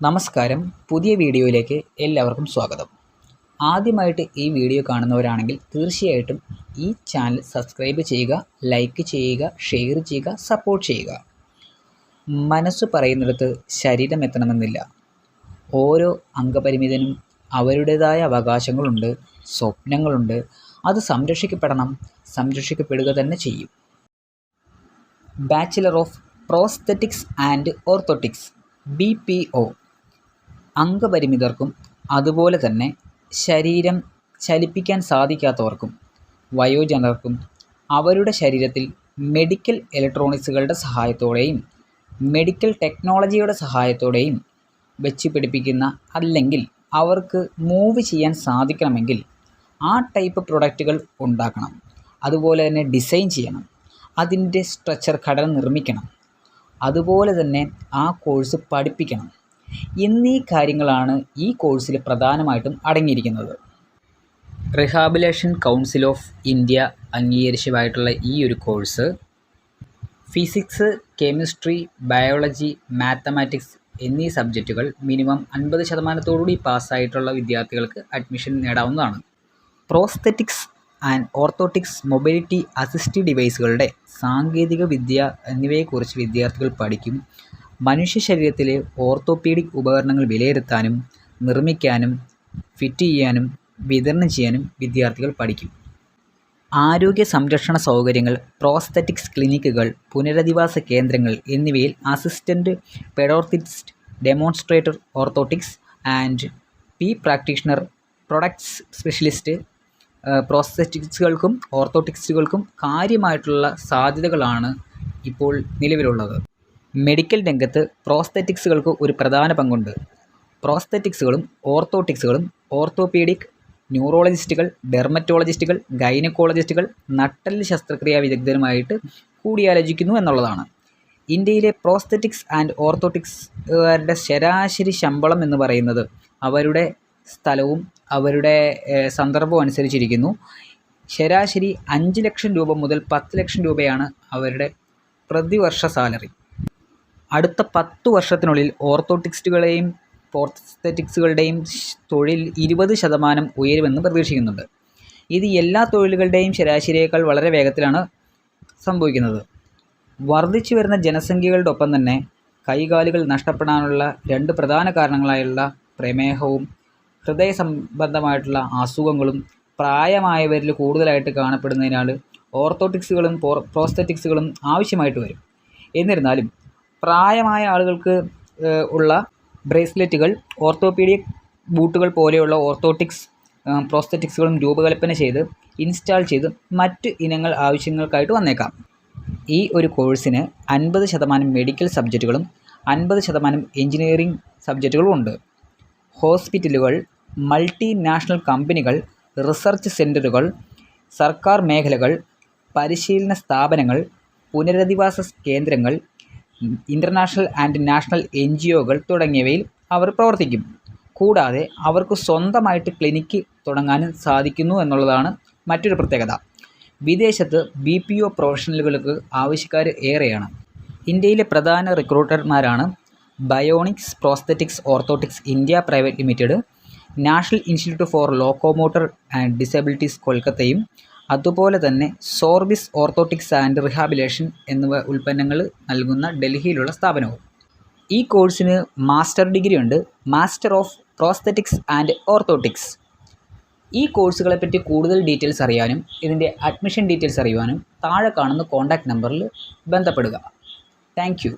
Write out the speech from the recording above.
നമസ്കാരം. പുതിയ വീഡിയോയിലേക്ക് എല്ലാവർക്കും സ്വാഗതം. ആദ്യമായിട്ട് ഈ വീഡിയോ കാണുന്നവരാണെങ്കിൽ തീർച്ചയായിട്ടും ഈ ചാനൽ സബ്സ്ക്രൈബ് ചെയ്യുക ലൈക്ക് ചെയ്യുക ഷെയർ ചെയ്യുക സപ്പോർട്ട് ചെയ്യുക. മനസ്സ് പറയുന്നിടത്ത് ശരീരം എത്തണമെന്നില്ല. ഓരോ അംഗപരിമിതനും അവരുടേതായ അവകാശങ്ങളുണ്ട് സ്വപ്നങ്ങളുണ്ട്. അത് സംരക്ഷിക്കപ്പെടണം സംരക്ഷിക്കപ്പെടുക തന്നെ ചെയ്യും. Bachelor of prosthetics and orthotics B P O അംഗപരിമിതർക്കും അതുപോലെ തന്നെ ശരീരം ചലിപ്പിക്കാൻ സാധിക്കാത്തവർക്കും വയോജനർക്കും അവരുടെ ശരീരത്തിൽ മെഡിക്കൽ ഇലക്ട്രോണിക്സുകളുടെ സഹായത്തോടെയും മെഡിക്കൽ ടെക്നോളജിയുടെ സഹായത്തോടെയും വെച്ച് പിടിപ്പിക്കുന്ന അല്ലെങ്കിൽ അവർക്ക് മൂവ് ചെയ്യാൻ സാധിക്കണമെങ്കിൽ ആ ടൈപ്പ് പ്രൊഡക്റ്റുകൾ ഉണ്ടാക്കണം. അതുപോലെ തന്നെ ഡിസൈൻ ചെയ്യണം. അതിന്റെ സ്ട്രക്ചർ ഘടന നിർമ്മിക്കണം. അതുപോലെ തന്നെ ആ കോഴ്സ് പഠിപ്പിക്കണം. എന്നീ കാര്യങ്ങളാണ് ഈ കോഴ്സിൽ പ്രധാനമായിട്ടും അടങ്ങിയിരിക്കുന്നത്. റിഹാബിലേഷൻ കൗൺസിൽ ഓഫ് ഇന്ത്യ അംഗീകരിച്ചതായിട്ടുള്ള ഈ ഒരു course physics chemistry biology mathematics എന്നീ സബ്ജക്റ്റുകൾ മിനിമം അൻപത് ശതമാനത്തോടുകൂടി പാസ്സായിട്ടുള്ള വിദ്യാർത്ഥികൾക്ക് admission നേടാവുന്നതാണ്. Prosthetics and orthotics mobility assistive ഡിവൈസുകളുടെ സാങ്കേതിക വിദ്യ എന്നിവയെക്കുറിച്ച് വിദ്യാർത്ഥികൾ പഠിക്കും. മനുഷ്യ ശരീരത്തിലെ ഓർത്തോപീഡിക് ഉപകരണങ്ങൾ വിലയിരുത്താനും നിർമ്മിക്കാനും ഫിറ്റ് ചെയ്യാനും വിതരണം ചെയ്യാനും വിദ്യാർത്ഥികൾ പഠിക്കും. ആരോഗ്യ സംരക്ഷണ സൗകര്യങ്ങൾ പ്രോസ്തറ്റിക്സ് ക്ലിനിക്കുകൾ പുനരധിവാസ കേന്ദ്രങ്ങൾ എന്നിവയിൽ assistant pedorthist demonstrator orthotics and P practitioner products specialist പ്രോസ്തറ്റിക്സുകൾക്കും ഓർത്തോട്ടിക്സുകൾക്കും കാര്യമായിട്ടുള്ള സാധ്യതകളാണ് ഇപ്പോൾ നിലവിലുള്ളത്. മെഡിക്കൽ രംഗത്ത് പ്രോസ്തറ്റിക്സുകൾക്ക് ഒരു പ്രധാന പങ്കുണ്ട്. പ്രോസ്തറ്റിക്സുകളും ഓർത്തോട്ടിക്സുകളും ഓർത്തോപീഡിക് ന്യൂറോളജിസ്റ്റുകൾ ഡെർമറ്റോളജിസ്റ്റുകൾ ഗൈനക്കോളജിസ്റ്റുകൾ നട്ടെല്ല് ശസ്ത്രക്രിയാ വിദഗ്ധരുമായിട്ട് കൂടിയാലോചിക്കുന്നു എന്നുള്ളതാണ്. ഇന്ത്യയിലെ പ്രോസ്തറ്റിക്സ് ആൻഡ് ഓർത്തോട്ടിക്സുകാരുടെ ശരാശരി ശമ്പളം എന്ന് പറയുന്നത് അവരുടെ സ്ഥലവും അവരുടെ സന്ദർഭവും അനുസരിച്ചിരിക്കുന്നു. ശരാശരി അഞ്ച് ലക്ഷം രൂപ മുതൽ പത്ത് ലക്ഷം രൂപയാണ് അവരുടെ പ്രതിവർഷ സാലറി. അടുത്ത പത്ത് വർഷത്തിനുള്ളിൽ ഓർത്തോട്ടിക്സ്റ്റുകളെയും പ്രോസ്തെറ്റിക്സുകളുടെയും തൊഴിൽ ഇരുപത് ശതമാനം ഉയരുമെന്ന് പ്രതീക്ഷിക്കുന്നുണ്ട്. ഇത് എല്ലാ തൊഴിലുകളുടെയും ശരാശരിയേക്കാൾ വളരെ വേഗത്തിലാണ് സംഭവിക്കുന്നത്. വർദ്ധിച്ചു വരുന്ന ജനസംഖ്യകളുടെ ഒപ്പം തന്നെ കൈകാലുകൾ നഷ്ടപ്പെടാനുള്ള രണ്ട് പ്രധാന കാരണങ്ങളായുള്ള പ്രമേഹവും ഹൃദയ സംബന്ധമായിട്ടുള്ള അസുഖങ്ങളും പ്രായമായവരിൽ കൂടുതലായിട്ട് കാണപ്പെടുന്നതിനാൽ ഓർത്തോട്ടിക്സുകളും പ്രോസ്തറ്റിക്സുകളും ആവശ്യമായിട്ട് വരും. എന്നിരുന്നാലും പ്രായമായ ആളുകൾക്ക് ഉള്ള ബ്രേസ്ലെറ്റുകൾ ഓർത്തോപീഡിക് ബൂട്ടുകൾ പോലെയുള്ള ഓർത്തോട്ടിക്സ് പ്രോസ്തെറ്റിക്സുകളും രൂപകൽപ്പന ചെയ്ത് ഇൻസ്റ്റാൾ ചെയ്ത് മറ്റ് ഇനങ്ങൾ ആവശ്യങ്ങൾക്കായിട്ട് വന്നേക്കാം. ഈ ഒരു കോഴ്സിന് അൻപത് ശതമാനം മെഡിക്കൽ സബ്ജക്റ്റുകളും അൻപത് ശതമാനം എഞ്ചിനീയറിംഗ് സബ്ജക്റ്റുകളും ഉണ്ട്. ഹോസ്പിറ്റലുകൾ മൾട്ടിനാഷണൽ കമ്പനികൾ റിസർച്ച് സെന്ററുകൾ സർക്കാർ മേഖലകൾ പരിശീലന സ്ഥാപനങ്ങൾ പുനരധിവാസ കേന്ദ്രങ്ങൾ international and national N G ഒകൾ തുടങ്ങിയവയിൽ അവർ പ്രവർത്തിക്കും. കൂടാതെ അവർക്ക് സ്വന്തമായിട്ട് ക്ലിനിക്ക് തുടങ്ങാനും സാധിക്കുന്നു എന്നുള്ളതാണ് മറ്റൊരു പ്രത്യേകത. വിദേശത്ത് ബി പി ഒ പ്രൊഫഷണലുകൾക്ക് ആവശ്യക്കാർ ഏറെയാണ്. ഇന്ത്യയിലെ പ്രധാന റിക്രൂട്ടർമാരാണ് Bionics prosthetics orthotics India private limited national institute for locomotor and disabilities കൊൽക്കത്തയും അതുപോലെ തന്നെ സോർബിസ് ഓർത്തോട്ടിക്സ് ആൻഡ് റിഹാബിലേഷൻ എന്നിവ ഉൽപ്പന്നങ്ങൾ നൽകുന്ന ഡൽഹിയിലുള്ള സ്ഥാപനവും. ഈ കോഴ്സിന് മാസ്റ്റർ ഡിഗ്രി ഉണ്ട് master of prosthetics and orthotics. ഈ കോഴ്സുകളെ പറ്റി കൂടുതൽ ഡീറ്റെയിൽസ് അറിയാനും ഇതിന്റെ അഡ്മിഷൻ ഡീറ്റെയിൽസ് അറിയുവാനും താഴെ കാണുന്ന കോൺടാക്റ്റ് നമ്പറിൽ ബന്ധപ്പെടുക. താങ്ക്